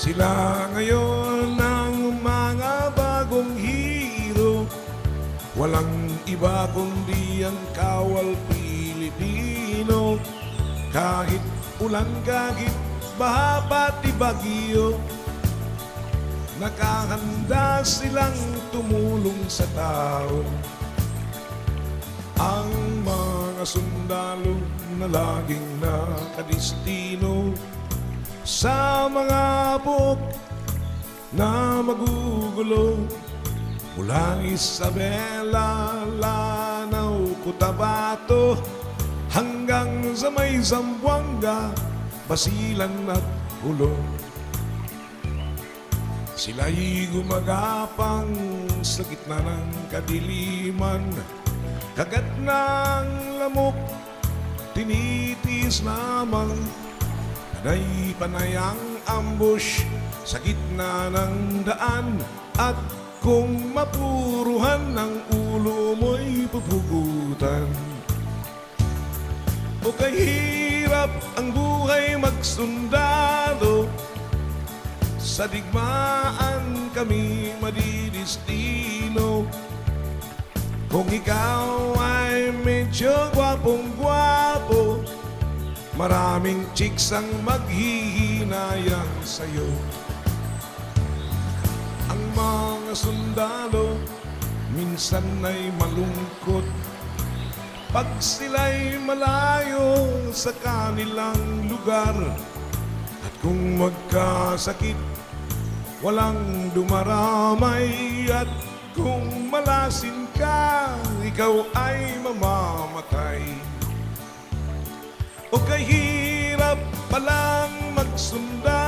Sila ngayon ang mga bagong hero. Walang iba kundi ang kawal Pilipino. Kahit ulan, kahit baha pati bagyo Nakahanda silang tumulong sa tao. Ang mga sundalo na laging nakadistino Sa mga buk na magugulo. Mula Isabela, Lanao, Cotabato Hanggang sa may Zamboanga, Basilan at Hulong Sila'y gumagapang sa gitna ng kadiliman. Kagat ng lamok, tinitis lamang Panay panayang ambush sa gitna ng daan. At kung mapuruhan ng ulo mo'y pupugutan. O kahirap ang buhay magsundalo Sa digmaan kami madidistino. Kung ikaw ay medyo Maraming chicks ang maghihinayang sa'yo. Ang mga sundalo minsan ay malungkot. Pag sila'y malayo sa kanilang lugar At kung magkasakit, walang dumaramay. At kung malasin ka, ikaw ay mamamatay o kahirap palang magsunda